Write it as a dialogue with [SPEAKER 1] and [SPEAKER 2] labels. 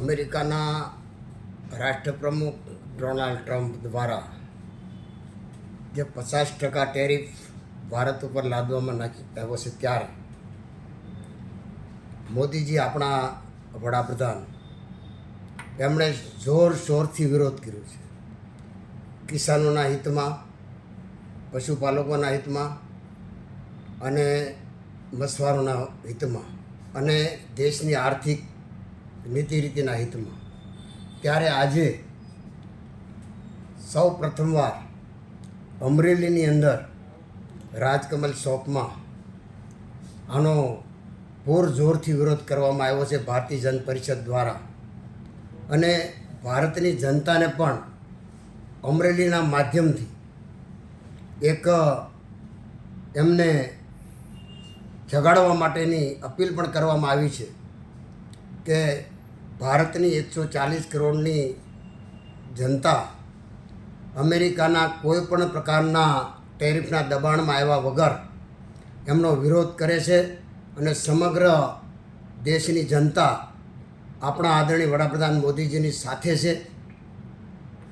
[SPEAKER 1] અમેરિકાના રાષ્ટ્રપ્રમુખ Donald Trump દ્વારા જે પચાસ ટકા ટેરિફ ભારત ઉપર લાદવામાં નાખી આવ્યો છે ત્યારે મોદીજી આપણા વડાપ્રધાન એમણે જોર શોરથી વિરોધ કર્યો છે. કિસાનોના હિતમાં, પશુપાલકોના હિતમાં અને મછવારોના હિતમાં અને દેશની આર્થિક નીતિ રીતિના હિતમાં. ત્યારે આજે સૌ પ્રથમવાર અમરેલીની અંદર રાજકમલ શોપમાં આનો પૂરજોરથી વિરોધ કરવામાં આવ્યો છે ભારતીય જન પરિષદ દ્વારા. અને ભારતની જનતાને પણ અમરેલીના માધ્યમથી એક, એમને જગાડવા માટેની અપીલ પણ કરવામાં આવી છે. કે ભારતની એકસો ચાલીસ કરોડની જનતા અમેરિકાના કોઈ પણ પ્રકારના ટેરિફના દબાણમાં આવ્યા વગર એમનો વિરોધ કરે છે અને સમગ્ર દેશની જનતા આપણા આદરણીય વડાપ્રધાન મોદીજીની સાથે છે.